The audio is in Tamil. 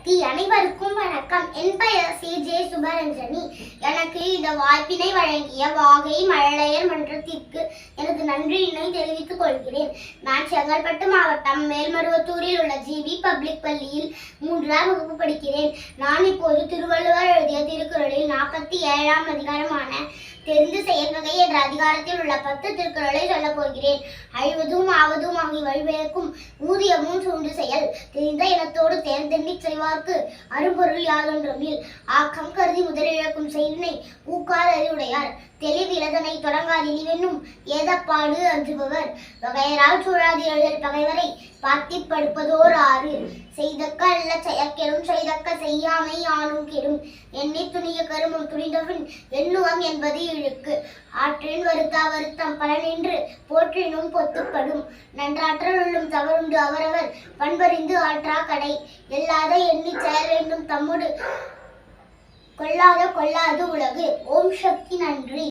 சக்தி அனைவருக்கும் வணக்கம். என் பெயர் சி. ஜே. சுபரஞ்சனி. எனக்கு இந்த வாய்ப்பினை வழங்கிய வாகை மழலையர் மன்றத்திற்கு எனது நன்றியினை தெரிவித்துக் கொள்கிறேன். நான் செங்கல்பட்டு மாவட்டம் மேல்மருவத்தூரில் உள்ள ஜிபி பப்ளிக் பள்ளியில் மூன்றாம் வகுப்பு படிக்கிறேன். நான் இப்போது திருவள்ளுவர் எழுதிய திருக்குறளில் நாற்பத்தி ஏழாம் அதிகாரமான தெரிந்து செயல்வகை என்ற அதிகாரத்தில் உள்ள பத்து திருக்குறளை சொல்லப் போகிறேன். அழிவதும் ஆவதும் ஆகி வழிபெயர்க்கும் ஊதியமும் சூண்டு செயல். தெரிந்த இனத்தோடு தேர்ந்தெண்ணி செய்வார்க்கு அரும்பொருள் யாதொன்றுமில் ஆக்கம் கருதி முதலிழக்கும் செயலினை ஊக்கால் அறிவுடையார் தெளிவிலதனை தொடங்காதினிவென்னும் ஏதப்பாடு அஞ்சுபவர். வகையரால் சூழாதி எழுதல் பகைவரை பாத்திப் படுப்பதோர் ஆறு. செய்தக்க அல்ல செயற்கெடும் செய்தக்க செய்யாமை ஆணும் கெடும். எண்ணி துணிய கருமம் துணிந்தவன் எண்ணுவம் என்பது இழுக்கு. ஆற்றின் வருத்தா வருத்தம் பலனின்று போற்றினும் பொத்துப்படும். நன்றாற்றல் உள்ளும் தவறுண்டு அவரவர் பண்பறிந்து ஆற்றா கடை. எல்லாத எண்ணி செயல் வேண்டும் தம்முடு கொள்ளாத கொள்ளாது உலகு. ஓம் சக்தி நன்றி.